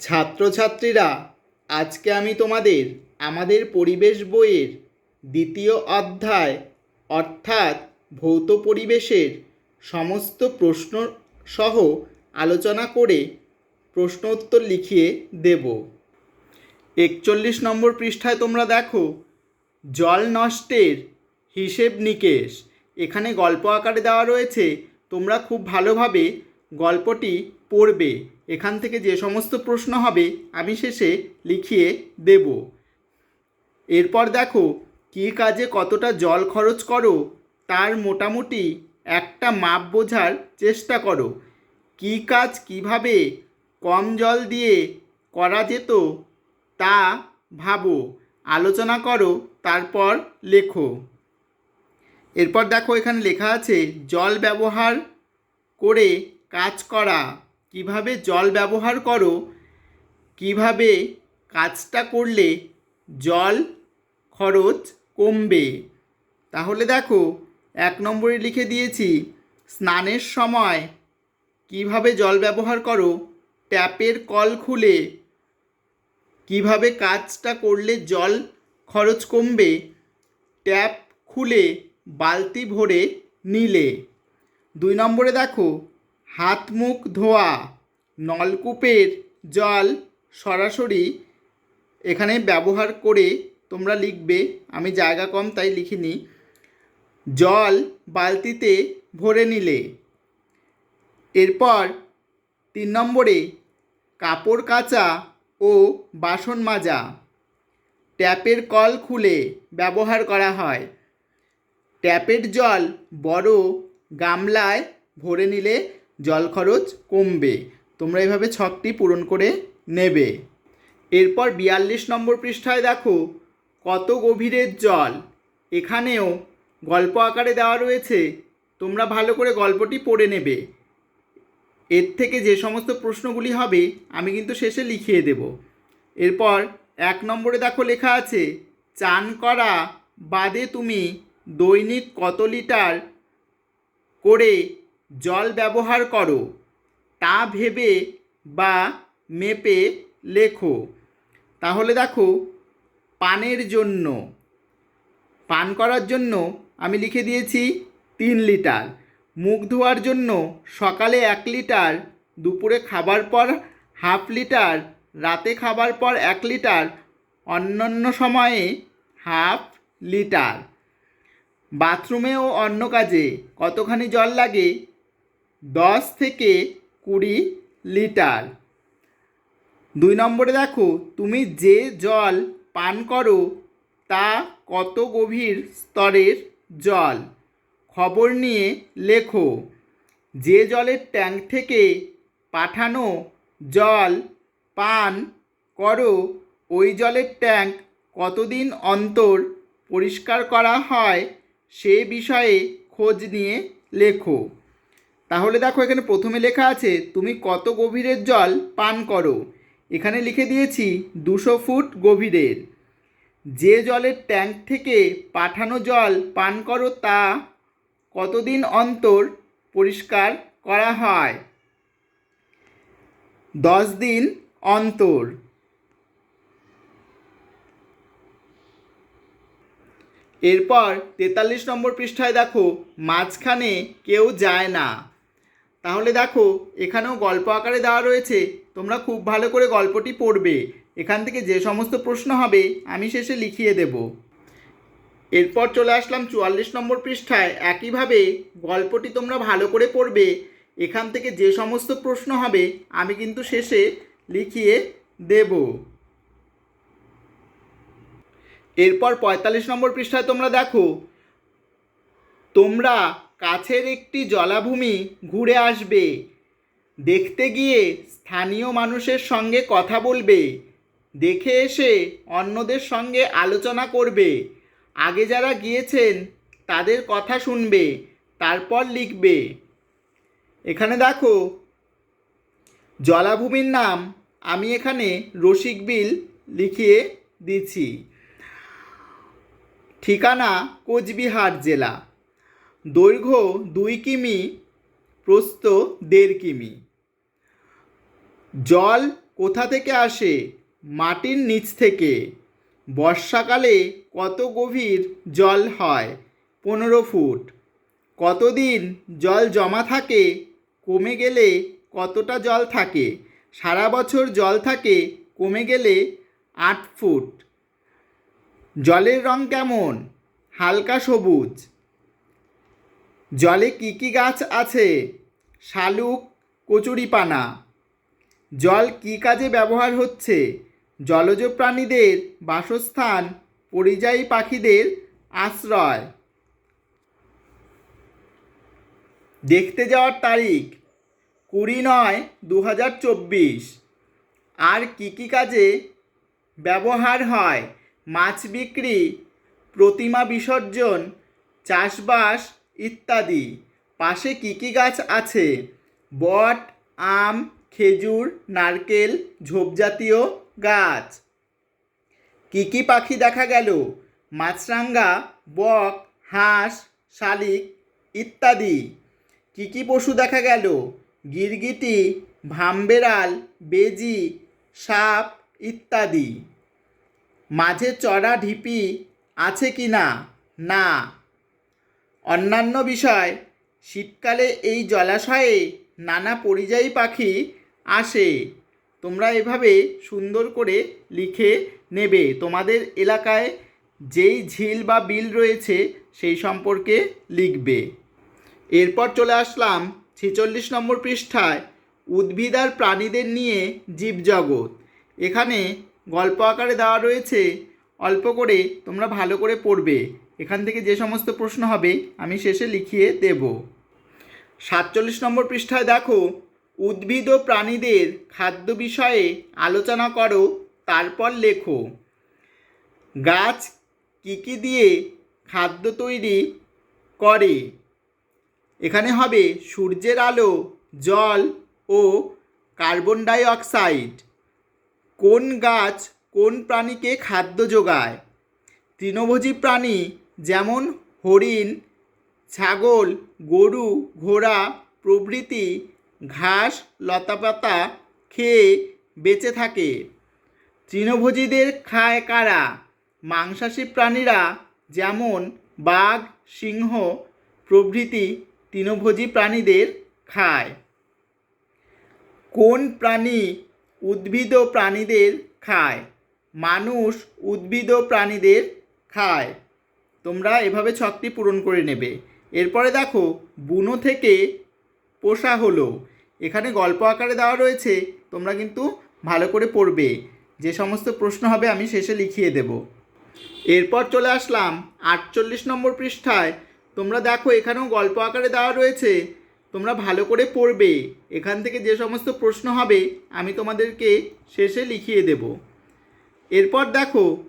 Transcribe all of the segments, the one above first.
ছাত্রছাত্রীরা, আজকে আমি তোমাদের আমাদের পরিবেশ বইয়ের দ্বিতীয় অধ্যায়, অর্থাৎ ভৌত পরিবেশের সমস্ত প্রশ্ন সহ আলোচনা করে প্রশ্ন উত্তর লিখিয়ে দেব। একচল্লিশ নম্বর পৃষ্ঠায় তোমরা দেখো, জল নষ্টের হিসেব নিকেশ। এখানে গল্প আকারে দেওয়া রয়েছে, তোমরা খুব ভালোভাবে গল্পটি পড়বে। এখান থেকে যে সমস্ত প্রশ্ন হবে, আমি শেষে লিখিয়ে দেব। এরপর দেখো, কী কাজে কতটা জল খরচ করো? তার মোটামুটি একটা মাপ বোঝার চেষ্টা করো। কী কাজ কীভাবে কম জল দিয়ে করা যেত তা ভাবো, আলোচনা করো, তারপর লেখো। এরপর দেখো, এখানে লেখা আছে, জল ব্যবহার করে কাজ করা। কীভাবে জল ব্যবহার করো, কীভাবে কাজটা করলে জল খরচ কমবে। তাহলে দেখো, এক নম্বরে লিখে দিয়েছি, স্নানের সময় কীভাবে জল ব্যবহার করো, ট্যাপের কল খুলে, কীভাবে কাজটা করলে জল খরচ কমবে, ট্যাপ খুলে বালতি ভরে নিলে। দুই নম্বরে দেখো হাত মুখ ধোয়া, নলকূপের জল সরাসরি এখানে ব্যবহার করে তোমরা লিখবে, আমি জায়গা কম তাই লিখিনি, জল বালতিতে ভরে নিলে। এরপর তিন নম্বরে কাপড় কাচা ও বাসন মাজা, ট্যাপের কল খুলে ব্যবহার করা হয়। ট্যাপের জল বড় গামলায় ভরে নিলে জল খরচ কমবে। তোমরা এভাবে ছকটি পূরণ করে নেবে। এরপর বিয়াল্লিশ নম্বর পৃষ্ঠায় দেখো, কত গভীরের জল। এখানেও গল্প আকারে দেওয়া রয়েছে, তোমরা ভালো করে গল্পটি পড়ে নেবে। এর থেকে যে সমস্ত প্রশ্নগুলি হবে, আমি কিন্তু শেষে লিখিয়ে দেব। এরপর এক নম্বরে দেখো লেখা আছে, চান করা বাদে তুমি দৈনিক কত লিটার করে জল ব্যবহার করো। তা ভেবে বা মেপে লেখো। তাহলে দেখো, পানের জন্য, পান করার জন্য আমি লিখে দিয়েছি তিন লিটার। মুখ ধোয়ার জন্য সকালে এক লিটার, দুপুরে খাবার পর হাফ লিটার, রাতে খাবার পর এক লিটার, অন্যান্য সময়ে হাফ লিটার। বাথরুমে ও অন্য কাজে কতখানি জল লাগে দশ থেকে কুড়ি লিটার। দুই নম্বরে দেখো, তুমি যে জল পান করো, তা কত গভীর স্তরের জল? খবর নিয়ে লেখো। যে জলের ট্যাঙ্ক থেকে পাঠানো জল পান করো, ওই জলের ট্যাঙ্ক কতদিন অন্তর পরিষ্কার করা হয়, সে বিষয়ে খোঁজ নিয়ে লেখো। তাহলে দেখো এখানে প্রথমে লেখা আছে, তুমি কত গভীরের জল পান করো? এখানে লিখে দিয়েছি, দুশো ফুট গভীরের। যে জলের ট্যাঙ্ক থেকে পাঠানো জল পান করো তা কতদিন অন্তর পরিষ্কার করা হয়? দশ দিন অন্তর। এরপর তেতাল্লিশ নম্বর পৃষ্ঠায় দেখো, মাঝখানে কেউ যায় না। তাহলে দেখো, এখানেও গল্প আকারে দেওয়া রয়েছে। তোমরা খুব ভালো করে গল্পটি পড়বে। এখান থেকে যে সমস্ত প্রশ্ন হবে, আমি শেষে লিখিয়ে দেব। এরপর চলে আসলাম চুয়াল্লিশ নম্বর পৃষ্ঠায়। একইভাবে গল্পটি তোমরা ভালো করে পড়বে। এখান থেকে যে সমস্ত প্রশ্ন হবে, আমি কিন্তু শেষে লিখিয়ে দেব। এরপর পঁয়তাল্লিশ নম্বর পৃষ্ঠায় তোমরা দেখো, তোমরা কাছের একটি জলাভূমি ঘুরে আসবে। দেখতে গিয়ে স্থানীয় মানুষের সঙ্গে কথা বলবে। দেখে এসে অন্যদের সঙ্গে আলোচনা করবে। আগে যারা গিয়েছেন, তাদের কথা শুনবে, তারপর লিখবে। এখানে দেখো, জলাভূমির নাম আমি এখানে রসিকবিল লিখিয়ে দিচ্ছি। ঠিকানা কোচবিহার জেলা। দৈর্ঘ্য দুই কিমি, প্রস্থ দেড় কিমি। জল কোথা থেকে আসে? মাটির নিচ থেকে। বর্ষাকালে কত গভীর জল হয়? পনেরো ফুট। কতদিন জল জমা থাকে? কমে গেলে কতটা জল থাকে? সারা বছর জল থাকে, কমে গেলে আট ফুট। জলের রং কেমন? হালকা সবুজ। জলে কী কী গাছ আছে? শালুক, কচুরিপানা। জল কী কাজে ব্যবহার হচ্ছে? জলজ প্রাণীদের বাসস্থান, পরিযায়ী পাখিদের আশ্রয়। দেখতে যাওয়ার তারিখ, কুড়ি নয় দু হাজার চব্বিশ। আর কী কী কাজে ব্যবহার হয়? মাছ বিক্রি, প্রতিমা বিসর্জন, চাষবাস ইত্যাদি। পাশে কী কী গাছ আছে? বট, আম, খেজুর, নারকেল, ঝোপজাতীয় গাছ। কী কী পাখি দেখা গেল? মাছরাঙ্গা, বক, হাঁস, শালিক ইত্যাদি। কী কী পশু দেখা গেল? গিরগিটি, ভামবেড়াল, বেজি, সাপ ইত্যাদি। মাঝে চড়া ঢিপি আছে কি না না। অন্যান্য বিষয়, শীতকালে এই জলাশয়ে নানা পরিযায়ী পাখি আসে। তোমরা এভাবে সুন্দর করে লিখে নেবে। তোমাদের এলাকায় যেই ঝিল বা বিল রয়েছে সেই সম্পর্কে লিখবে। এরপর চলে আসলাম ছেচল্লিশ নম্বর পৃষ্ঠায়, উদ্ভিদ আর প্রাণীদের নিয়ে জীবজগৎ। এখানে গল্প আকারে দেওয়া রয়েছে। অল্প করে তোমরা ভালো করে পড়বে। এখান থেকে যে সমস্ত প্রশ্ন হবে, আমি শেষে লিখিয়ে দেব। সাতচল্লিশ নম্বর পৃষ্ঠায় দেখো, উদ্ভিদ ও প্রাণীদের খাদ্য বিষয়ে আলোচনা করো, তারপর লেখো। গাছ কী কী দিয়ে খাদ্য তৈরি করে? এখানে হবে সূর্যের আলো, জল ও কার্বন ডাই অক্সাইড কোন গাছ কোন প্রাণীকে খাদ্য যোগায়? তৃণভোজী প্রাণী যেমন হরিণ, ছাগল, গরু, ঘোড়া, প্রভৃতি, ঘাস, লতাপাতা খেয়ে বেঁচে থাকে। তৃণভোজীদের খায় কারা? মাংসাশী প্রাণীরা যেমন বাঘ, সিংহ, প্রভৃতি তৃণভোজী প্রাণীদের খায়। কোন প্রাণী উদ্ভিদ প্রাণীদের খায়? মানুষ উদ্ভিদ প্রাণীদের খায়। তোমরা এভাবে ছকটি পূরণ করে নেবে। এরপরে দেখো, বুনো থেকে পোষা হলো। এখানে গল্প আকারে দেওয়া রয়েছে, তোমরা কিন্তু ভালো করে পড়বে। যে সমস্ত প্রশ্ন হবে আমি শেষে লিখিয়ে দেব। এরপর চলে আসলাম আটচল্লিশ নম্বর পৃষ্ঠায়। তোমরা দেখো, এখানেও গল্প আকারে দেওয়া রয়েছে। তোমরা ভালো করে পড়বে। এখান থেকে যে সমস্ত প্রশ্ন হবে, আমি তোমাদেরকে শেষে লিখিয়ে দেব। এরপর দেখো,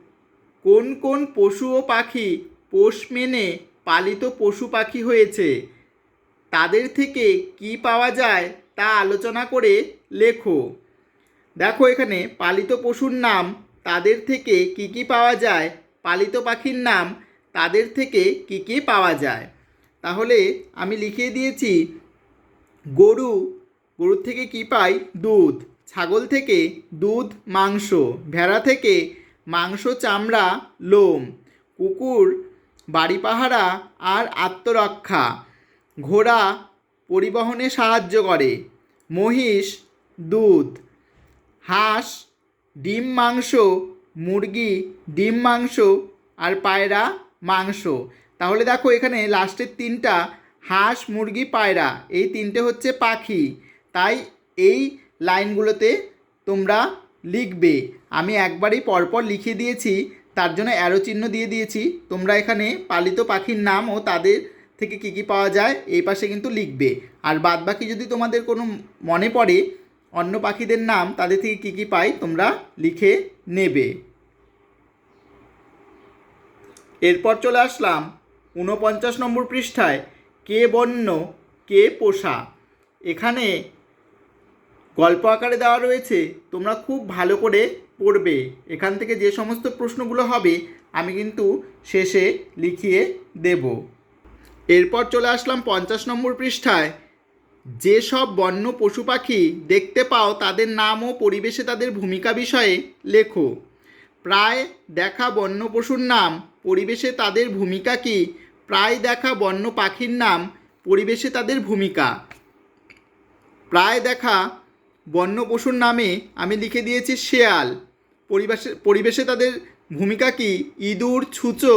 কোন কোন পশু ও পাখি পোষ মেনে পালিত পশু পাখি হয়েছে। তাদের থেকে কি পাওয়া যায় তা আলোচনা করে লেখো। দেখো এখানে পালিত পশুর নাম, তাদের থেকে কি কি পাওয়া যায়, পালিত পাখির নাম, তাদের থেকে কি কি পাওয়া যায়। তাহলে আমি লিখিয়ে দিয়েছি, গরু, গরুর থেকে কি পাই? দুধ। ছাগল থেকে দুধ, মাংস। ভেড়া থেকে মাংস, চামড়া, লোম। কুকুর বাড়ি পাহারা আর আত্মরক্ষা। ঘোড়া পরিবহনে সাহায্য করে। মহিষ, দুধ, হাঁস, ডিম, মাংস, মুরগি, ডিম, মাংস আর পায়রা, মাংস। তাহলে দেখো এখানে লাস্টের তিনটা, হাঁস, মুরগি, পায়রা, এই তিনটে হচ্ছে পাখি। তাই এই লাইনগুলোতে তোমরা লিখবে। আমি একবারই পরপর লিখে দিয়েছি তার জন্য অ্যারো চিহ্ন দিয়ে দিয়েছি। তোমরা এখানে পালিত পাখির নাম ও তাদের থেকে কী কী পাওয়া যায়, এই পাশে কিন্তু লিখবে। আর বাদ বাকি যদি তোমাদের কোনো মনে পড়ে অন্য পাখিদের নাম, তাদের থেকে কী কী পাই, তোমরা লিখে নেবে। এরপর চলে আসলাম ঊনপঞ্চাশ নম্বর পৃষ্ঠায়, কে বন্য কে পোষা? এখানে গল্প আকারে দেওয়া রয়েছে, তোমরা খুব ভালো করে পড়বে, এখান থেকে যে সমস্ত প্রশ্নগুলো হবে, আমি কিন্তু শেষে লিখিয়ে দেব। এরপর চলে আসলাম পঞ্চাশ নম্বর পৃষ্ঠায়। যেসব বন্য পশু পাখি দেখতে পাও, তাদের নাম ও পরিবেশে তাদের ভূমিকা বিষয়ে লেখো। প্রায় দেখা বন্য পশুর নাম, পরিবেশে তাদের ভূমিকা কি? প্রায় দেখা বন্য পাখির নাম, পরিবেশে তাদের ভূমিকা। প্রায় দেখা বন্য পশুর নামে আমি লিখে দিয়েছি শেয়াল। পরিবেশে পরিবেশে তাদের ভূমিকা কি? ইঁদুর, ছুঁচো,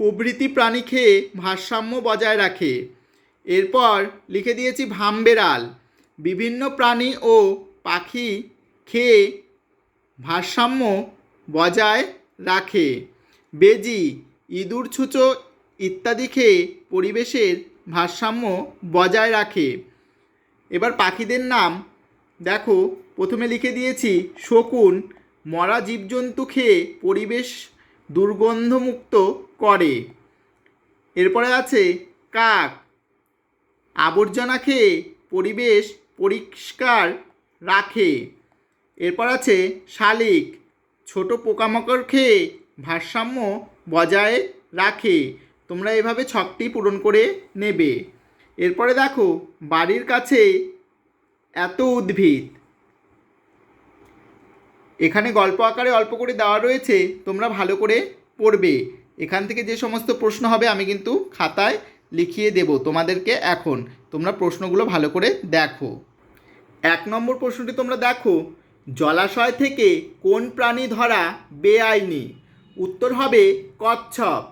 প্রভৃতি প্রাণী খেয়ে ভারসাম্য বজায় রাখে। এরপর লিখে দিয়েছি ভামবেড়াল। বিভিন্ন প্রাণী ও পাখি খেয়ে ভারসাম্য বজায় রাখে। বেজি, ইঁদুর, ছুঁচো ইত্যাদি খেয়ে পরিবেশের ভারসাম্য বজায় রাখে। এবার পাখিদের নাম। দেখো, প্রথমে লিখে দিয়েছি শকুন মরা জীবজন্তু খেয়ে পরিবেশ দুর্গন্ধমুক্ত করে। এরপরে আছে কাক। আবর্জনা খেয়ে পরিবেশ পরিষ্কার রাখে। এরপর আছে শালিক। ছোট পোকামাকড় খেয়ে ভারসাম্য বজায় রাখে। তোমরা এভাবে ছকটি পূরণ করে নেবে। এরপরে দেখো, বাড়ির কাছে এত উদ্ভিদ। এখানে গল্প আকারে অল্প করে দেওয়া রয়েছে, তোমরা ভালো করে পড়বে। এখান থেকে যে সমস্ত প্রশ্ন হবে, আমি কিন্তু খাতায় লিখিয়ে দেব তোমাদেরকে এখন। তোমরা প্রশ্নগুলো ভালো করে দেখো। এক নম্বর প্রশ্নটি তোমরা দেখো, জলাশয় থেকে কোন প্রাণী ধরা বেআইনি? উত্তর হবে কচ্ছপ।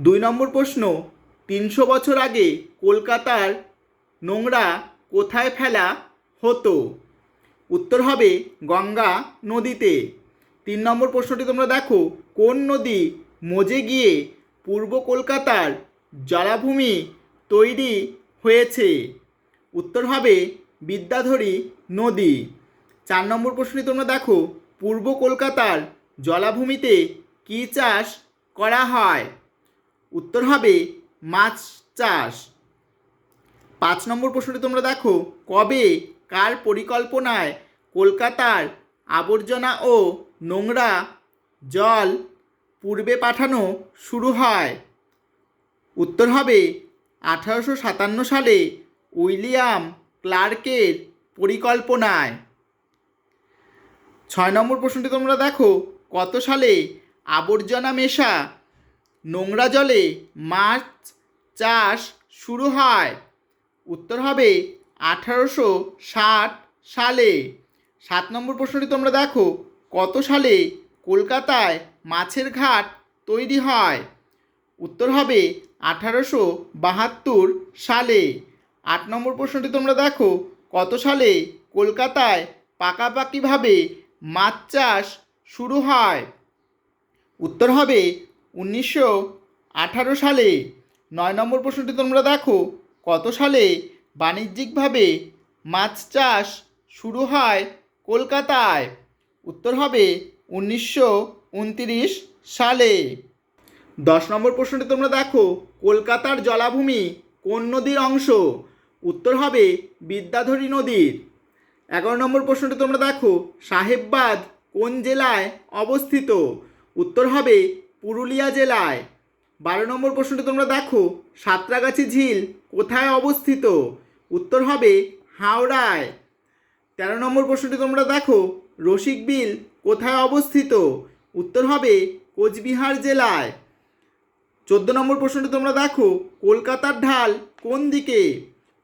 দুই নম্বর প্রশ্ন, তিনশো বছর আগে কলকাতার নোংরা কোথায় ফেলা হতো? উত্তর হবে গঙ্গা নদীতে। তিন নম্বর প্রশ্নটি তোমরা দেখো, কোন নদী মজে গিয়ে পূর্ব কলকাতার জলাভূমি তৈরি হয়েছে? উত্তর হবে বিদ্যাধরী নদী। চার নম্বর প্রশ্নটি তোমরা দেখো, পূর্ব কলকাতার জলাভূমিতে কী চাষ করা হয়? উত্তর হবে মাছ চাষ। পাঁচ নম্বর প্রশ্নটি তোমরা দেখো, কবে কার পরিকল্পনায় কলকাতার আবর্জনা ও নোংরা জল পূর্বে পাঠানো শুরু হয়? উত্তর হবে, আঠারোশো সাতান্ন সালে উইলিয়াম ক্লার্কের পরিকল্পনায়। ছয় নম্বর প্রশ্নটি তোমরা দেখো, কত সালে আবর্জনা মেশা নোংরা জলে মাছ চাষ শুরু হয়? উত্তর হবে আঠারোশো ষাট সালে। সাত নম্বর প্রশ্নটি তোমরা দেখো। কত সালে কলকাতায় মাছের ঘাট তৈরি হয়? উত্তর হবে আঠারোশো বাহাত্তর সালে। আট নম্বর প্রশ্নটি তোমরা দেখো। কত সালে কলকাতায় পাকাপাকিভাবে মাছ চাষ শুরু হয়? উত্তর হবে উনিশশো আঠারো সালে। নয় নম্বর প্রশ্নটি তোমরা দেখো। কত সালে বাণিজ্যিকভাবে মাছ চাষ শুরু হয় কলকাতায়। উত্তর হবে উনিশশো সালে। দশ নম্বর প্রশ্নটি তোমরা দেখো, কলকাতার জলাভূমি কোন নদীর অংশ? উত্তর হবে বিদ্যাধরী নদীর। এগারো নম্বর প্রশ্নটি তোমরা দেখো, সাহেববাদ কোন জেলায় অবস্থিত? উত্তর হবে পুরুলিয়া জেলায়। বারো নম্বর প্রশ্নটি তোমরা দেখো, সাঁতরাগাছি ঝিল কোথায় অবস্থিত? উত্তর হবে হাওড়ায়। তেরো নম্বর প্রশ্নটি তোমরা দেখো, রসিক বিল কোথায় অবস্থিত? উত্তর হবে কোচবিহার জেলায়। চোদ্দ নম্বর প্রশ্নটি তোমরা দেখো, কলকাতার ঢাল কোন দিকে?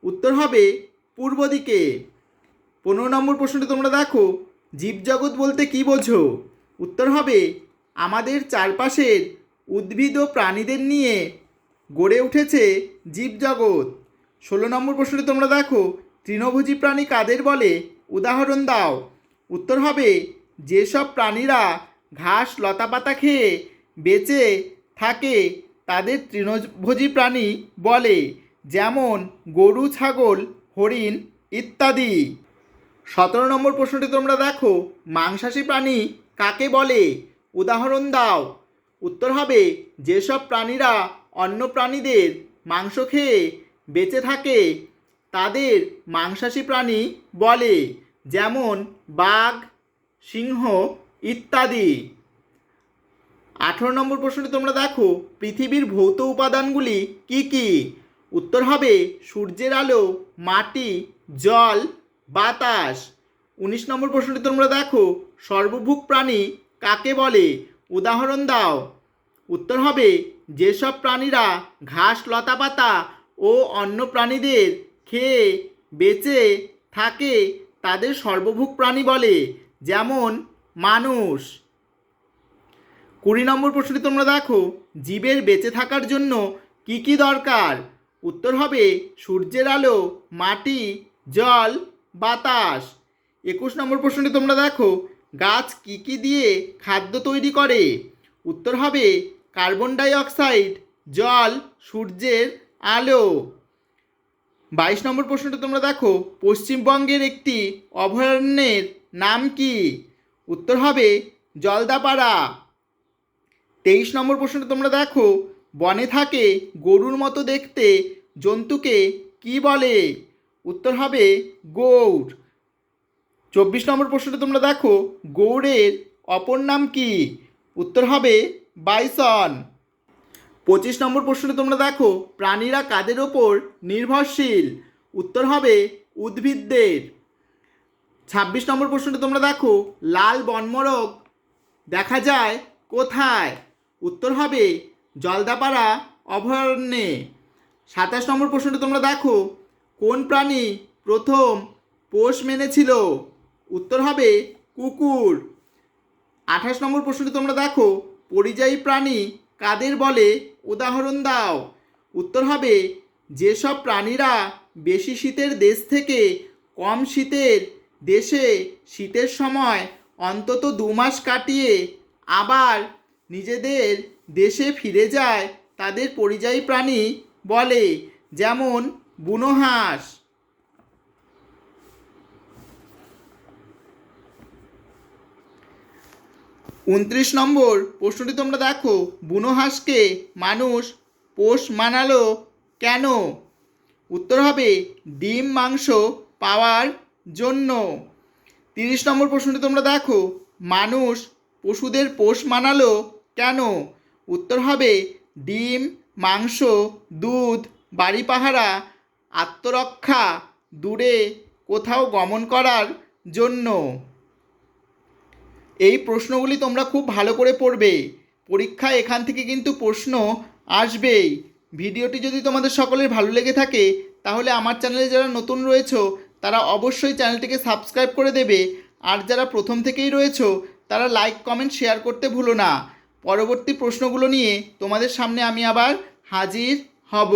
উত্তর হবে পূর্ব দিকে। পনেরো নম্বর প্রশ্নটি তোমরা দেখো, জীবজগৎ বলতে কী বোঝো? উত্তর হবে আমাদের চারপাশের উদ্ভিদ ও প্রাণীদের নিয়ে গড়ে উঠেছে জীবজগৎ। ষোলো নম্বর প্রশ্নটি তোমরা দেখো। তৃণভোজী প্রাণী কাদের বলে? উদাহরণ দাও। উত্তর হবে, যেসব প্রাণীরা ঘাস, লতাপাতা খেয়ে বেঁচে থাকে, তাদের তৃণভোজী প্রাণী বলে, যেমন গরু, ছাগল, হরিণ ইত্যাদি। সতেরো নম্বর প্রশ্নটি তোমরা দেখো, মাংসাশী প্রাণী কাকে বলে? উদাহরণ দাও। উত্তর হবে, যেসব প্রাণীরা অন্য প্রাণীদের মাংস খেয়ে বেঁচে থাকে, তাদের মাংসাশী প্রাণী বলে, যেমন বাঘ, সিংহ ইত্যাদি। আঠেরো নম্বর প্রশ্নটি তোমরা দেখো, পৃথিবীর ভৌত উপাদানগুলি কি কি? উত্তর হবে, সূর্যের আলো, মাটি, জল, বাতাস। উনিশ নম্বর প্রশ্নটি তোমরা দেখো সর্বভুক প্রাণী কাকে বলে? উদাহরণ দাও। উত্তর হবে, যেসব প্রাণীরা ঘাস লতাপাতা ও অন্য প্রাণীদের খেয়ে, বেঁচে থাকে তাদের সর্বভুক প্রাণী বলে, যেমন মানুষ। কুড়ি নম্বর প্রশ্নটি তোমরা দেখো, জীবের বেঁচে থাকার জন্য কি কি দরকার? উত্তর হবে, সূর্যের আলো, মাটি, জল, বাতাস। একুশ নম্বর প্রশ্নটি তোমরা দেখো, গাছ কি কি দিয়ে খাদ্য তৈরি করে? উত্তর হবে, কার্বন ডাই অক্সাইড, জল, সূর্যের আলো বাইশ নম্বর প্রশ্নটা তোমরা দেখো, পশ্চিমবঙ্গের একটি অভয়ারণ্যের নাম কি? উত্তর হবে জলদাপাড়া। তেইশ নম্বর প্রশ্নটা তোমরা দেখো, বনে থাকে গরুর মতো দেখতে জন্তুকে কি বলে? উত্তর হবে গৌড়। চব্বিশ নম্বর প্রশ্নটা তোমরা দেখো, গৌড়ের অপর নাম কি? উত্তর হবে বাইসন। পঁচিশ নম্বর প্রশ্নটা তোমরা দেখো। প্রাণীরা কাদের ওপর নির্ভরশীল? উত্তর হবে উদ্ভিদদের। ছাব্বিশ নম্বর প্রশ্নটা তোমরা দেখো। লাল বনমরক দেখা যায় কোথায়? উত্তর হবে জলদাপাড়া অভয়ারণ্যে। সাতাশ নম্বর প্রশ্নটা তোমরা দেখো। কোন প্রাণী প্রথম পোষ মেনেছিল? উত্তর হবে কুকুর। আঠাশ নম্বর প্রশ্নটা তোমরা দেখো। পরিযায়ী প্রাণী কাদের বলে? উদাহরণ দাও। উত্তর হবে, যেসব প্রাণীরা বেশি শীতের দেশ থেকে কম শীতের দেশে শীতের সময় অন্তত দু মাস কাটিয়ে আবার নিজেদের দেশে ফিরে যায়, তাদের পরিযায়ী প্রাণী বলে, যেমন বুনো হাঁস। উনত্রিশ নম্বর প্রশ্নটি তোমরা দেখো। বুনো হাঁসকে মানুষ পোষ মানালো কেন? উত্তর হবে, ডিম মাংস পাওয়ার জন্য। তিরিশ নম্বর প্রশ্নটি তোমরা দেখো, মানুষ পশুদের পোষ মানালো কেন? উত্তর হবে, ডিম, মাংস, দুধ, বাড়ি পাহারা, আত্মরক্ষা, দূরে কোথাও গমন করার জন্য। এই প্রশ্নগুলি তোমরা খুব ভালো করে পড়বে। পরীক্ষায় এখান থেকে কিন্তু প্রশ্ন আসবেই। ভিডিওটি যদি তোমাদের সকলের ভালো লেগে থাকে, তাহলে আমার চ্যানেলে যারা নতুন রয়েছো, তারা অবশ্যই চ্যানেলটিকে সাবস্ক্রাইব করে দেবে। আর যারা প্রথম থেকেই রয়েছো, তারা লাইক, কমেন্ট, শেয়ার করতে ভুলো না। পরবর্তী প্রশ্নগুলো নিয়ে তোমাদের সামনে আমি আবার হাজির হব।